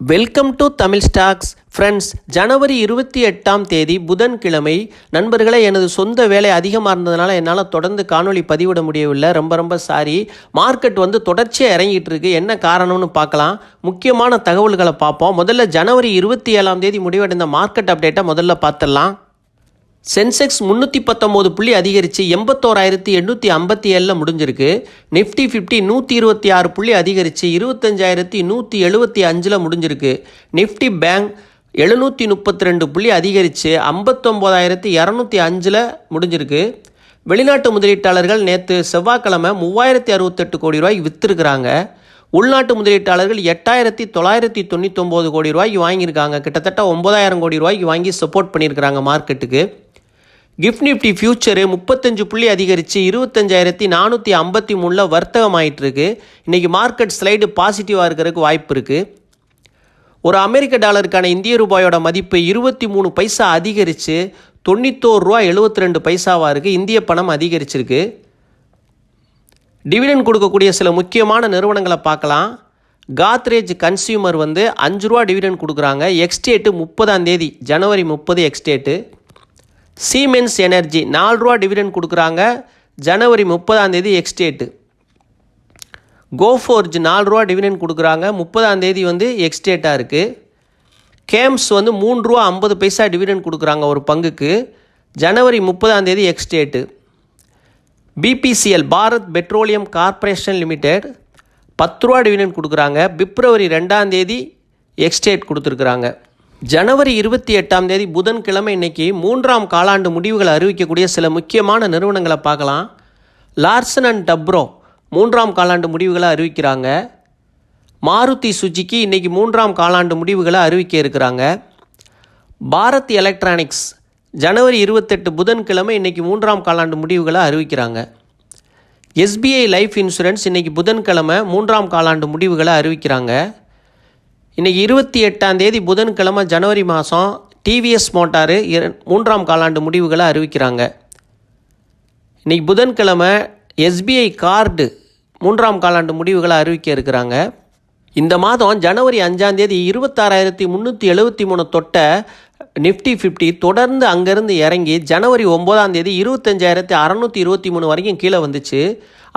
Welcome to Tamil stocks friends ஜனவரி இருபத்தி எட்டாம் தேதி புதன்கிழமை. நண்பர்களே எனது சொந்த வேலை அதிகமாக இருந்ததுனால என்னால் தொடர்ந்து காணொளி பதிவிட முடியவில்லை. ரொம்ப ரொம்ப சாரி மார்க்கெட் வந்து தொடர்ச்சியாக இறங்கிட்டு இருக்கு என்ன காரணம்னு பார்க்கலாம். முக்கியமான தகவல்களை பார்ப்போம். முதல்ல ஜனவரி இருபத்தி ஏழாம் தேதி முடிவடைந்த மார்க்கெட் அப்டேட்டை முதல்ல பார்த்துடலாம். சென்செக்ஸ் முந்நூற்றி பத்தொம்போது புள்ளி அதிகரித்து எண்பத்தோராயிரத்தி எண்ணூற்றி ஐம்பத்தி ஏழில் முடிஞ்சிருக்கு. நிஃப்டி ஃபிஃப்டி நூற்றி இருபத்தி ஆறு புள்ளி அதிகரித்து இருபத்தஞ்சாயிரத்தி நூற்றி எழுபத்தி அஞ்சில் முடிஞ்சிருக்கு. நிஃப்டி பேங்க் எழுநூற்றி முப்பத்தி ரெண்டு புள்ளி அதிகரித்து ஐம்பத்தொம்போதாயிரத்தி இரநூத்தி அஞ்சில் முடிஞ்சிருக்கு. வெளிநாட்டு முதலீட்டாளர்கள் நேற்று செவ்வாய்க்கிழமை மூவாயிரத்தி அறுபத்தெட்டு கோடி ரூபாய் விற்றுருக்குறாங்க உள்நாட்டு முதலீட்டாளர்கள் எட்டாயிரத்தி தொள்ளாயிரத்தி தொண்ணூத்தொம்பது கோடி ரூபாய்க்கு வாங்கியிருக்காங்க. கிட்டத்தட்ட ஒன்பதாயிரம் கோடி ரூபாய்க்கு வாங்கி சப்போர்ட் பண்ணியிருக்கிறாங்க மார்க்கெட்டுக்கு கிஃப்ட் நிஃப்டி ஃபியூச்சரு முப்பத்தஞ்சு புள்ளி அதிகரித்து இருபத்தஞ்சாயிரத்தி நானூற்றி ஐம்பத்தி மூணில் வர்த்தகம் ஆயிட்டிருக்கு இன்றைக்கி மார்க்கெட் ஸ்லைடு பாசிட்டிவாக இருக்கிறதுக்கு வாய்ப்பு இருக்குது ஒரு அமெரிக்க டாலருக்கான இந்திய ரூபாயோட மதிப்பு இருபத்தி மூணு பைசா அதிகரித்து தொண்ணூத்தோரு ரூபா எழுபத்தி ரெண்டு பைசாவாக இருக்குது இந்திய பணம் அதிகரிச்சிருக்கு. டிவிடெண்ட் கொடுக்கக்கூடிய சில முக்கியமான நிறுவனங்களை பார்க்கலாம். காத்ரேஜ் கன்சியூமர் வந்து அஞ்சு ரூபா டிவிடெண்ட் கொடுக்குறாங்க. எக்ஸ்டேட்டு முப்பதாம் தேதி ஜனவரி முப்பது எக்ஸ்டேட்டு. சீமென்ஸ் எனர்ஜி நாலு ரூபா டிவிடெண்ட் கொடுக்குறாங்க. ஜனவரி முப்பதாம் தேதி எக்ஸ்டேட்டு கோஃபோர்ஜ் நாலு ரூபா டிவிடெண்ட் கொடுக்குறாங்க. முப்பதாம் தேதி வந்து எக்ஸ்டேட்டாக இருக்குது கேம்ஸ் வந்து மூணு ரூபா ஐம்பது பைசா டிவிடெண்ட் கொடுக்குறாங்க ஒரு பங்குக்கு. ஜனவரி முப்பதாம் தேதி ex date BPCL Bharat petroleum corporation limited பத்து ரூபா டிவிடெண்ட் கொடுக்குறாங்க. பிப்ரவரி ரெண்டாம் தேதி எக்ஸ்டேட் கொடுத்துருக்குறாங்க. ஜனவரி இருபத்தி எட்டாம் தேதி புதன்கிழமை இன்னைக்கு மூன்றாம் காலாண்டு முடிவுகளை அறிவிக்கக்கூடிய சில முக்கியமான நிறுவனங்களை பார்க்கலாம். லார்சன் அண்ட் டப்ரோ மூன்றாம் காலாண்டு முடிவுகளை அறிவிக்கிறாங்க. மாருதி சுஜுக்கி இன்னைக்கு மூன்றாம் காலாண்டு முடிவுகளை அறிவிக்க இருக்கிறாங்க. பாரத் எலக்ட்ரானிக்ஸ் ஜனவரி இருபத்தெட்டு புதன்கிழமை இன்னைக்கு மூன்றாம் காலாண்டு முடிவுகளை அறிவிக்கிறாங்க. எஸ்பிஐ லைஃப் இன்சூரன்ஸ் இன்னைக்கு புதன்கிழமை மூன்றாம் காலாண்டு முடிவுகளை அறிவிக்கிறாங்க. இன்னைக்கு இருபத்தி எட்டாம் தேதி புதன்கிழமை ஜனவரி மாதம் டிவிஎஸ் மோட்டாரு மூன்றாம் காலாண்டு முடிவுகளை அறிவிக்கிறாங்க. இன்னைக்கு புதன்கிழமை எஸ்பிஐ கார்டு மூன்றாம் காலாண்டு முடிவுகளை அறிவிக்க இருக்கிறாங்க. இந்த மாதம் ஜனவரி அஞ்சாந்தேதி இருபத்தாறாயிரத்தி முந்நூற்றி எழுபத்தி மூணு தொட்ட நிஃப்டி ஃபிஃப்டி தொடர்ந்து அங்கேருந்து இறங்கி ஜனவரி ஒம்போதாம் தேதி இருபத்தஞ்சாயிரத்தி அறநூற்றி இருபத்தி மூணு வரைக்கும் கீழே வந்துச்சு.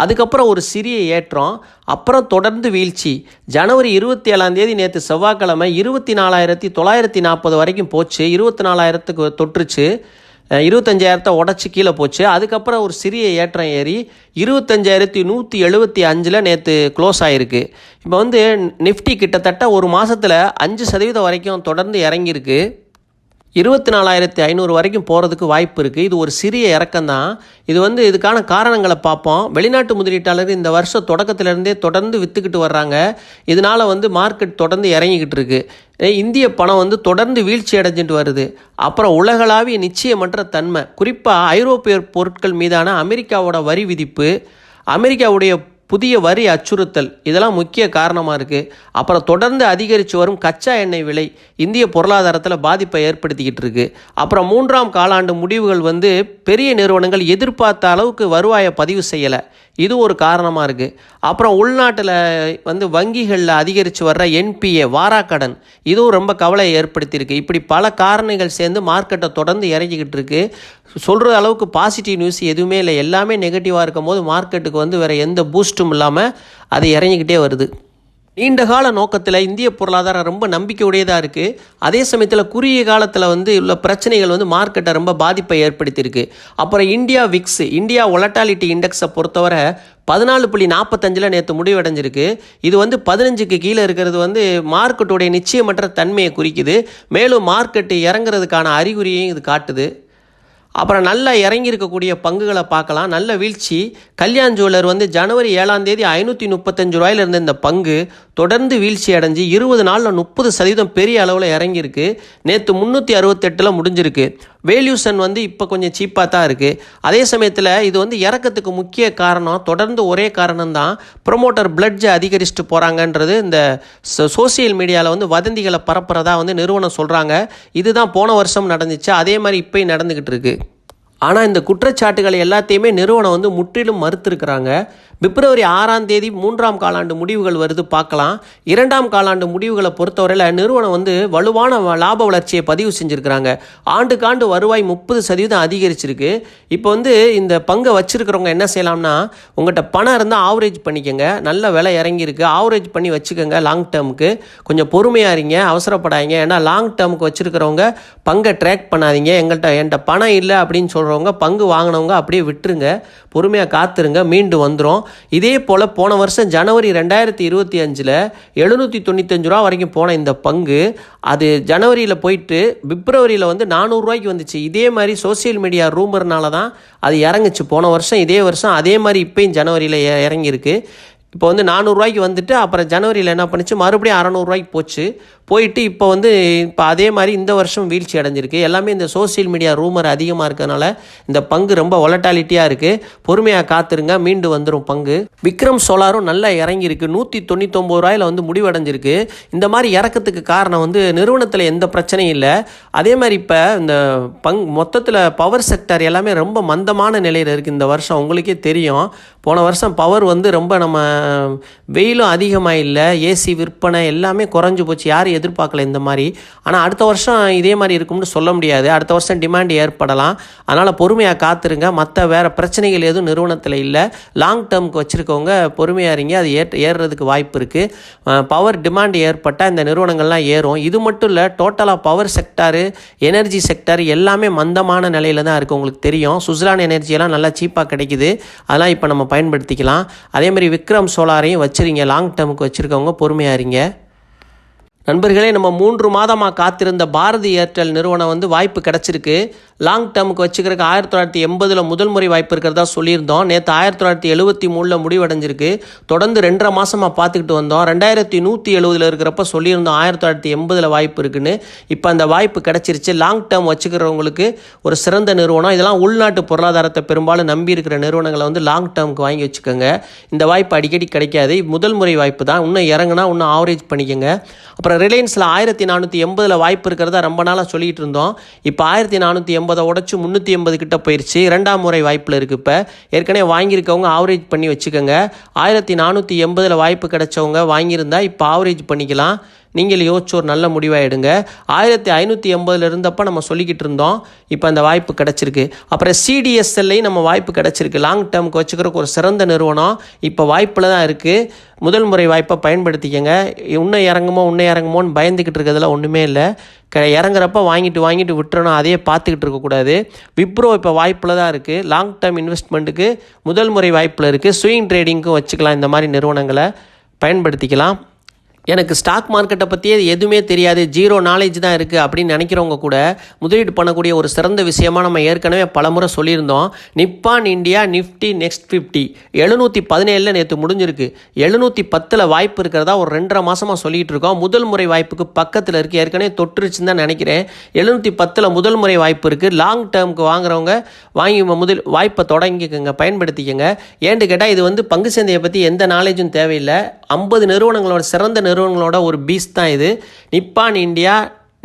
அதுக்கப்புறம் ஒரு சிறிய ஏற்றம் அப்புறம் தொடர்ந்து வீழ்ச்சி. ஜனவரி இருபத்தி ஏழாம் தேதி நேற்று செவ்வாய்க்கிழமை இருபத்தி நாலாயிரத்தி தொள்ளாயிரத்தி நாற்பது வரைக்கும் போச்சு. இருபத்தி நாலாயிரத்துக்கு தொற்றுச்சு இருபத்தஞ்சாயிரத்தை உடச்சி கீழே போச்சு. அதுக்கப்புறம் ஒரு சிறிய ஏற்றம் ஏறி இருபத்தஞ்சாயிரத்தி நூற்றி எழுபத்தி அஞ்சில் நேற்று க்ளோஸ் ஆகிருக்கு இப்போ வந்து நிஃப்டி கிட்டத்தட்ட ஒரு மாதத்தில் அஞ்சு சதவீதம் வரைக்கும் தொடர்ந்து இறங்கியிருக்கு. இருபத்தி நாலாயிரத்தி ஐநூறு வரைக்கும் போகிறதுக்கு வாய்ப்பு இருக்குது இது ஒரு சிறிய இறக்கம் தான் இது வந்து இதுக்கான காரணங்களை பார்ப்போம். வெளிநாட்டு முதலீட்டாளர் இந்த வருஷம் தொடக்கத்திலேருந்தே தொடர்ந்து விற்றுக்கிட்டு வர்றாங்க. இதனால் வந்து மார்க்கெட் தொடர்ந்து இறங்கிக்கிட்டு இருக்குது இந்திய பணம் வந்து தொடர்ந்து வீழ்ச்சி அடைஞ்சிட்டு வருது. அப்புறம் உலகளாவிய நிச்சயமற்ற தன்மை. குறிப்பாக ஐரோப்பிய பொருட்கள் மீதான அமெரிக்காவோட வரி விதிப்பு அமெரிக்காவுடைய புதிய வரி அச்சுறுத்தல். இதெல்லாம் முக்கிய காரணமாக இருக்குது அப்புறம் தொடர்ந்து அதிகரித்து வரும் கச்சா எண்ணெய் விலை இந்திய பொருளாதாரத்தில் பாதிப்பை ஏற்படுத்திக்கிட்டு இருக்கு. அப்புறம் மூன்றாம் காலாண்டு முடிவுகள் வந்து பெரிய நிறுவனங்கள் எதிர்பார்த்த அளவுக்கு வருவாயை பதிவு செய்யலை. இது ஒரு காரணமாக இருக்குது அப்புறம் உள்நாட்டில் வந்து வங்கிகளில் அதிகரித்து வர்ற என்பிஏ வாராக்கடன் இதுவும் ரொம்ப கவலையை ஏற்படுத்தியிருக்கு. இப்படி பல காரணங்கள் சேர்ந்து மார்க்கெட்டை தொடர்ந்து இறங்கிக்கிட்டு இருக்கு. சொல்கிற அளவுக்கு பாசிட்டிவ் நியூஸ் எதுவுமே இல்லை. எல்லாமே நெகட்டிவாக இருக்கும் போது மார்க்கெட்டுக்கு வந்து வேறு எந்த பூஸ்ட்டும் இல்லாமல் அது இறங்கிக்கிட்டே வருது. நீண்ட கால நோக்கத்தில் இந்திய பொருளாதாரம் ரொம்ப நம்பிக்கையுடையதாக இருக்குது அதே சமயத்தில் குறுகிய காலத்தில் வந்து உள்ள பிரச்சனைகள் வந்து மார்க்கெட்டை ரொம்ப பாதிப்பை ஏற்படுத்தியிருக்கு. அப்புறம் இந்தியா விக்ஸ் இந்தியா ஒலட்டாலிட்டி இண்டெக்ஸை பொறுத்தவரை பதினாலு புள்ளி நாற்பத்தஞ்சில் நேற்று முடிவடைஞ்சிருக்கு. இது வந்து பதினஞ்சுக்கு கீழே இருக்கிறது வந்து மார்க்கெட்டுடைய நிச்சயமற்ற தன்மையை குறிக்குது. மேலும் மார்க்கெட்டு இறங்குறதுக்கான அறிகுறியையும் இது காட்டுது. அப்புறம் நல்லா இறங்கி இருக்கக்கூடிய பங்குகளை பார்க்கலாம். நல்ல வீழ்ச்சி. கல்யாண் ஜுவல்லர் வந்து ஜனவரி ஏழாம் தேதி ஐநூற்றி முப்பத்தஞ்சு ரூபாயில இருந்த இந்த பங்கு தொடர்ந்து வீழ்ச்சி அடைஞ்சு இருபது நாளில் முப்பது சதவீதம் பெரிய அளவில் இறங்கியிருக்கு. நேற்று முந்நூற்றி அறுபத்தெட்டில் முடிஞ்சிருக்கு. வேல்யூஷன் வந்து இப்போ கொஞ்சம் சீப்பாக தான் இருக்குது அதே சமயத்தில் இது வந்து இறக்கத்துக்கு முக்கிய காரணம் தொடர்ந்து ஒரே காரணம்தான் ப்ரொமோட்டர் பிளட்ஜை அதிகரிச்சுட்டு போகிறாங்கன்றது இந்த சோசியல் மீடியாவில் வந்து வதந்திகளை பரப்புறதா வந்து நிறுவனம் சொல்கிறாங்க இதுதான் போன வருஷம் நடந்துச்சு அதே மாதிரி இப்போயும் நடந்துக்கிட்டு இருக்குது ஆனால் இந்த குற்றச்சாட்டுகள் எல்லாத்தையுமே நிறுவனம் வந்து முற்றிலும் மறுத்திருக்கிறாங்க. பிப்ரவரி ஆறாம் தேதி மூன்றாம் காலாண்டு முடிவுகள் வருது பார்க்கலாம். இரண்டாம் காலாண்டு முடிவுகளை பொறுத்தவரையில் நிறுவனம் வந்து வலுவான லாப வளர்ச்சியை பதிவு செஞ்சுருக்கிறாங்க. ஆண்டுக்காண்டு வருவாய் முப்பது சதவீதம் அதிகரிச்சிருக்கு. இப்போ வந்து இந்த பங்கை வச்சுருக்கிறவங்க என்ன செய்யலாம்னா உங்கள்கிட்ட பணம் இருந்தால் ஆவரேஜ் பண்ணிக்கோங்க. நல்ல விலை இறங்கியிருக்கு. ஆவரேஜ் பண்ணி வச்சுக்கோங்க லாங் டேர்முக்கு கொஞ்சம் பொறுமையாக இருங்க அவசரப்படாதீங்க. ஏன்னா லாங் டேர்முக்கு வச்சுருக்கிறவங்க பங்கை ட்ராக் பண்ணாதீங்க. எங்கள்கிட்ட என்கிட்ட பணம் இல்லை அப்படின்னு சொல்கிறவங்க பங்கு வாங்கினவங்க அப்படியே விட்டுருங்க. பொறுமையாக காத்துருங்க. மீண்டு வந்துடும் இதே போல் போன வருஷம் ஜனவரி ரெண்டாயிரத்தி இருபத்தி அஞ்சில் எழுநூற்றி தொண்ணூத்தஞ்சு ரூபா வரைக்கும் போன இந்த பங்கு அது ஜனவரியில் போயிட்டு பிப்ரவரியில் வந்து நானூறுரூவாய்க்கு வந்துச்சு. இதே மாதிரி சோஷியல் மீடியா ரூமர்னால தான் அது இறங்குச்சு. போன வருஷம் இதே வருஷம் அதே மாதிரி இப்போயும் ஜனவரியில் இறங்கியிருக்கு. இப்போ வந்து நானூறுரூவாய்க்கு வந்துட்டு அப்புறம் ஜனவரியில் என்ன பண்ணுச்சு? மறுபடியும் அறநூறுவாய்க்கு போச்சு. போயிட்டு இப்போ வந்து இப்போ அதே மாதிரி இந்த வருஷம் வீழ்ச்சி அடைஞ்சிருக்கு. எல்லாமே இந்த சோஷியல் மீடியா ரூமர் அதிகமாக இருக்கிறதுனால இந்த பங்கு ரொம்ப ஒலட்டாலிட்டியாக இருக்குது பொறுமையாக காத்துருங்க மீண்டு வந்துடும் பங்கு. விக்ரம் சோலாரும் நல்லா இறங்கியிருக்கு. நூற்றி தொண்ணூத்தொம்பது ரூபாயில் வந்து முடிவடைஞ்சிருக்கு. இந்த மாதிரி இறக்கத்துக்கு காரணம் வந்து நிறுவனத்தில் எந்த பிரச்சனையும் இல்லை. அதே மாதிரி இப்போ இந்த பங் மொத்தத்தில் பவர் செக்டர் எல்லாமே ரொம்ப மந்தமான நிலையில் இருக்குது இந்த வருஷம். உங்களுக்கே தெரியும். போன வருஷம் பவர் வந்து ரொம்ப நம்ம வெயிலும் அதிகமாக இல்லை ஏசி விற்பனை எல்லாமே குறைஞ்சி போச்சு யாரும் எதிர்பார்க்கல இந்த மாதிரி. ஆனால் அடுத்த வருஷம் இதே மாதிரி இருக்கும்னு சொல்ல முடியாது. அடுத்த வருஷம் டிமாண்ட் ஏற்படலாம். அதனால் பொறுமையாக காத்துருங்க. மற்ற வேறு பிரச்சனைகள் எதுவும் நிறுவனத்தில் இல்லை. லாங் டேர்முக்கு வச்சுருக்கவங்க பொறுமையாக இருங்க. அது ஏற் ஏறுறதுக்கு வாய்ப்பு இருக்குது பவர் டிமாண்ட் ஏற்பட்டால் இந்த நிறுவனங்கள்லாம் ஏறும். இது மட்டும் இல்லை டோட்டலாக பவர் செக்டாரு எனர்ஜி செக்டார் எல்லாமே மந்தமான நிலையில் தான் இருக்குது உங்களுக்கு தெரியும். சுஸ்லான் எனர்ஜியெல்லாம் நல்லா சீப்பாக கிடைக்குது. அதெல்லாம் இப்போ நம்ம பயன்படுத்திக்கலாம். அதே மாதிரி சோலாரையும் வச்சுருங்க. லாங் டேர்முக்கு வச்சுருக்கவங்க பொறுமையாக இருங்க. நண்பர்களே நம்ம மூன்று மாதமாக காத்திருந்த பாரதி ஏர்டெல் நிறுவனம் வந்து வாய்ப்பு கிடச்சிருக்கு. லாங் டேர்முக்கு வச்சுக்கிறதுக்கு ஆயிரத்தி தொள்ளாயிரத்தி எண்பதில் முதல் முறை வாய்ப்பு இருக்கிறதா சொல்லியிருந்தோம். நேற்று ஆயிரத்தி தொள்ளாயிரத்தி எழுபத்தி மூணில் முடிவடைஞ்சிருக்கு. தொடர்ந்து ரெண்டரை மாதமாக பார்த்துக்கிட்டு வந்தோம். ரெண்டாயிரத்தி நூற்றி எழுபதில் இருக்கிறப்ப சொல்லியிருந்தோம் ஆயிரத்தி தொள்ளாயிரத்தி எண்பதில் வாய்ப்பு இருக்குன்னு. இப்போ அந்த வாய்ப்பு கிடச்சிருச்சு. லாங் டேர்ம் வச்சுக்கிறவங்களுக்கு ஒரு சிறந்த நிறுவனம். இதெல்லாம் உள்நாட்டு பொருளாதாரத்தை பெரும்பாலும் நம்பி இருக்கிற நிறுவனங்களை வந்து லாங் டேர்முக்கு வாங்கி வச்சுக்கோங்க. இந்த வாய்ப்பு அடிக்கடி கிடைக்காது. முதல் முறை வாய்ப்பு தான். இன்னும் இறங்குனா இன்னும் ஆவரேஜ் பண்ணிக்கோங்க. அப்புறம் ரிலையன்ஸில் ஆயிரத்தி நானூற்றி எண்பதில் வாய்ப்பு இருக்கிறதா ரொம்ப நாளாக சொல்லிகிட்டு இருந்தோம் இப்போ ஆயிரத்தி நானூற்றி எண்பதை உடச்சி முந்நூற்றி எண்பது கிட்ட போயிடுச்சு இரண்டாம் முறை வாய்ப்பில் இருக்குது இப்போ. ஏற்கனவே வாங்கியிருக்கவங்க ஆவரேஜ் பண்ணி வச்சுக்கோங்க. ஆயிரத்தி நானூற்றி எண்பதில் வாய்ப்பு கிடைச்சவங்க வாங்கியிருந்தா இப்போ ஆவரேஜ் பண்ணிக்கலாம். நீங்கள் யோசிச்சு ஒரு நல்ல முடிவாக எடுங்க ஆயிரத்தி ஐநூற்றி எண்பதுல இருந்தப்போ நம்ம சொல்லிக்கிட்டு இருந்தோம். இப்போ அந்த வாய்ப்பு கிடச்சிருக்கு. அப்புறம் சிடிஎஸ்எல்லையும் நம்ம வாய்ப்பு கிடச்சிருக்கு. லாங் டேர்முக்கு வச்சுக்கிறதுக்கு ஒரு சிறந்த நிறுவனம். இப்போ வாய்ப்பில் தான் இருக்குது முதல் முறை வாய்ப்பை பயன்படுத்திக்கங்க. இன்னும் இறங்குமோ இன்னும் இறங்குமோன்னு பயந்துக்கிட்டு இருக்கிறதுல ஒன்றுமே இல்லை. க இறங்குறப்ப வாங்கிட்டு வாங்கிட்டு விட்டுறணும். அதையே பார்த்துக்கிட்டு இருக்கக்கூடாது. விப்ரோ இப்போ வாய்ப்பில் தான் இருக்குது லாங் டேர்ம் இன்வெஸ்ட்மெண்ட்டுக்கு முதல் முறை வாய்ப்பில் இருக்குது ஸ்விங் ட்ரேடிங்க்கும் வச்சுக்கலாம் இந்த மாதிரி நிறுவனங்களை பயன்படுத்திக்கலாம். எனக்கு ஸ்டாக் மார்க்கெட்டை பற்றியே எதுவுமே தெரியாது. ஜீரோ நாலேஜ் தான் இருக்குது அப்படின்னு நினைக்கிறவங்க கூட முதலீடு பண்ணக்கூடிய ஒரு சிறந்த விஷயமா நம்ம ஏற்கனவே பலமுறை சொல்லியிருந்தோம். Nippon India nifty next fifty எழுநூற்றி பதினேழில் நேற்று முடிஞ்சிருக்கு. எழுநூற்றி பத்தில் வாய்ப்பு இருக்கிறதா ஒரு ரெண்டரை மாதமாக சொல்லிகிட்டு இருக்கோம். முதல் முறை வாய்ப்புக்கு பக்கத்தில் இருக்குது ஏற்கனவே தொற்றுச்சுன்னு தான் நினைக்கிறேன். எழுநூற்றி பத்தில் முதல் முறை வாய்ப்பு இருக்குது லாங் டேர்முக்கு வாங்குறவங்க வாங்கி முதல் வாய்ப்பை தொடங்கிக்கோங்க. பயன்படுத்திக்கோங்க. ஏன்னு கேட்டால் இது வந்து பங்கு சந்தையை பற்றி எந்த நாலேஜும் தேவையில்லை. ஐம்பது நிறுவனங்களோட சிறந்த நிறுவனங்களோட ஒரு பீஸ் தான் இது. Nippon India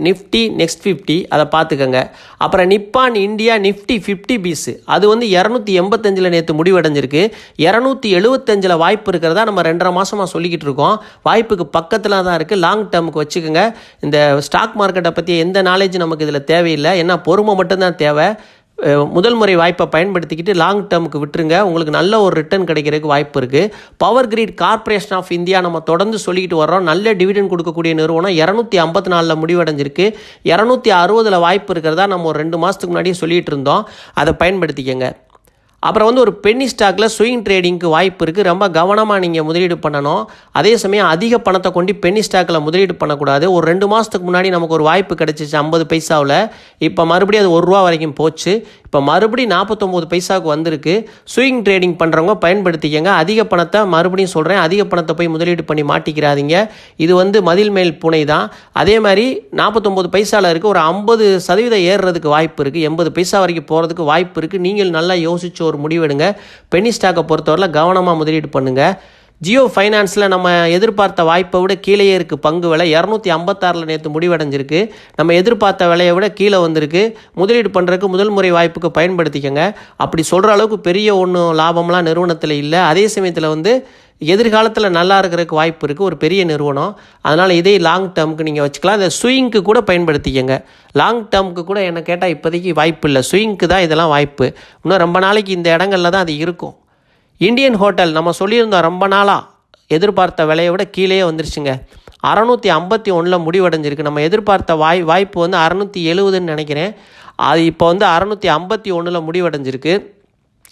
nifty next fifty அதை பார்த்துக்கோங்க. அப்புறம் Nippon India nifty fifty piece அது வந்து இரநூத்தி எண்பத்தஞ்சில் நேற்று முடிவடைஞ்சிருக்கு. இரநூத்தி எழுபத்தஞ்சில் வாய்ப்பு இருக்கிறதா நம்ம ரெண்டரை மாதமாக சொல்லிக்கிட்டு இருக்கோம். வாய்ப்புக்கு பக்கத்தில் தான் இருக்குது லாங் டேர்முக்கு வச்சுக்கோங்க. இந்த ஸ்டாக் மார்க்கெட்டை பற்றி எந்த நாலேஜ் நமக்கு இதில் தேவையில்லை. ஏன்னா பொறுமை மட்டும்தான் தேவை. முதல் முறை வாய்ப்பை பயன்படுத்திக்கிட்டு லாங் டேர்முக்கு விட்டுருங்க. உங்களுக்கு நல்ல ஒரு ரிட்டர்ன் கிடைக்கிறதுக்கு வாய்ப்பு இருக்குது power grid corporation of India நம்ம தொடர்ந்து சொல்லிக்கிட்டு வர்றோம். நல்ல டிவிடன் கொடுக்கக்கூடிய நிறுவனம் இரநூத்தி ஐம்பத்தி நாலில் முடிவடைஞ்சிருக்கு. இரநூத்தி அறுபதில் வாய்ப்பு இருக்கிறதா நம்ம ஒரு ரெண்டு மாதத்துக்கு முன்னாடியே சொல்லிகிட்டு இருந்தோம். அதை பயன்படுத்திக்கங்க. அப்புறம் வந்து ஒரு பென்னி ஸ்டாக்கில் ஸ்விங் ட்ரேடிங்க்கு வாய்ப்பு இருக்குது ரொம்ப கவனமாக நீங்கள் முதலீடு பண்ணணும். அதே சமயம் அதிக பணத்தை கொண்டு பென்னி ஸ்டாக்கில் முதலீடு பண்ணக்கூடாது. ஒரு ரெண்டு மாதத்துக்கு முன்னாடி நமக்கு ஒரு வாய்ப்பு கிடச்சிச்சு ஐம்பது பைசாவில். இப்போ மறுபடியும் அது ஒரு ரூபா வரைக்கும் போச்சு. இப்போ மறுபடியும் நாற்பத்தொம்போது பைசாவுக்கு வந்திருக்கு. ஸ்விங் ட்ரேடிங் பண்ணுறவங்க பயன்படுத்திக்கங்க. அதிக பணத்தை மறுபடியும் சொல்கிறேன் அதிக பணத்தை போய் முதலீடு பண்ணி மாட்டிக்கிறாதீங்க. இது வந்து மதில் மேல் புனை தான் அதே மாதிரி நாற்பத்தொம்போது பைசாவில் இருக்குது ஒரு ஐம்பது சதவீதம் ஏறுறதுக்கு வாய்ப்பு இருக்குது எண்பது பைசா வரைக்கும் போகிறதுக்கு வாய்ப்பு இருக்குது நீங்கள் நல்லா யோசித்து ஒரு முடிவெடுங்க. பென்னி ஸ்டாக்கை பொறுத்தவரையில் கவனமாக முதலீடு பண்ணுங்கள் ஜியோ ஃபைனான்ஸில் நம்ம எதிர்பார்த்த வாய்ப்பை விட கீழேயே இருக்குது பங்கு விலை இரநூத்தி ஐம்பத்தாறில் நேற்று முடிவடைஞ்சிருக்கு. நம்ம எதிர்பார்த்த விலையை விட கீழே வந்திருக்கு. முதலீடு பண்ணுறதுக்கு முதல் முறை வாய்ப்புக்கு பயன்படுத்திக்கங்க. அப்படி சொல்கிற அளவுக்கு பெரிய ஒன்றும் லாபம்லாம் நிறுவனத்தில் இல்லை. அதே சமயத்தில் வந்து எதிர்காலத்தில் நல்லா இருக்கிறதுக்கு வாய்ப்பு இருக்குது ஒரு பெரிய நிறுவனம். அதனால் இதே லாங் டேர்முக்கு நீங்கள் வச்சுக்கலாம். இந்த ஸ்விங்க்கு கூட பயன்படுத்திக்கங்க. லாங் டேர்முக்கு கூட என்ன கேட்டால் இப்போதைக்கு வாய்ப்பு இல்லை. ஸ்விங்க்கு தான் இதெல்லாம் வாய்ப்பு. இன்னும் ரொம்ப நாளைக்கு இந்த இடங்களில் தான் அது இருக்கும். இந்தியன் ஹோட்டல் நம்ம சொல்லியிருந்தோம் ரொம்ப நாளாக எதிர்பார்த்த விலையை விட கீழே வந்துருச்சுங்க. அறநூற்றி ஐம்பத்தி ஒன்றில் முடிவடைஞ்சிருக்கு. நம்ம எதிர்பார்த்த வாய் வாய்ப்பு வந்து அறநூற்றி எழுபதுன்னு நினைக்கிறேன். அது இப்போ வந்து அறநூற்றி ஐம்பத்தி ஒன்றில் முடிவடைஞ்சிருக்கு.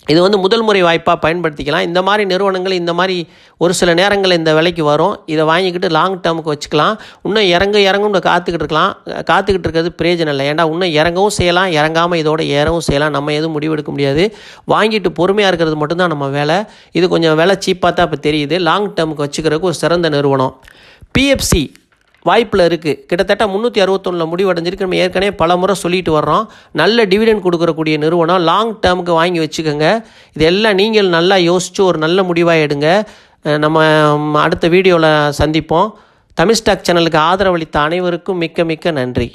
இது வந்து முதல் முறை வாய்ப்பாக பயன்படுத்திக்கலாம். இந்த மாதிரி நிறுவனங்கள் இந்த மாதிரி ஒரு சில நேரங்களில் இந்த விலைக்கு வரும். இதை வாங்கிக்கிட்டு லாங் டேர்முக்கு வச்சுக்கலாம். இன்னும் இறங்க இறங்கும்னு காத்துக்கிட்டு இருக்கலாம். காத்துக்கிட்டு இருக்கிறது பிரயோஜனம் இல்லை. ஏன்னா இன்னும் இறங்கவும் செய்யலாம். இறங்காமல் இதோட ஏறவும் செய்யலாம். நம்ம எதுவும் முடிவெடுக்க முடியாது. வாங்கிட்டு பொறுமையாக இருக்கிறது மட்டும்தான் நம்ம வேலை. இது கொஞ்சம் விலை சீப்பாக தான் இப்போ தெரியுது. லாங் டேர்முக்கு வச்சுக்கிறதுக்கு ஒரு சிறந்த நிறுவனம். பிஎஃப்சி வாய்ப்பில் இருக்குது கிட்டத்தட்ட முந்நூற்றி அறுபத்தொன்னில் முடிவடைஞ்சிருக்கு. நம்ம ஏற்கனவே பல முறை சொல்லிட்டு வர்றோம். நல்ல டிவிடெண்ட் கொடுக்கறக்கூடிய நிறுவனம். லாங் டேர்முக்கு வாங்கி வச்சுக்கோங்க. இதெல்லாம் நீங்கள் நல்லா யோசித்து ஒரு நல்ல முடிவாக எடுங்க. நம்ம அடுத்த வீடியோவில் சந்திப்போம். தமிழ் ஸ்டாக் சேனலுக்கு ஆதரவளித்த அனைவருக்கும் மிக்க மிக்க நன்றி.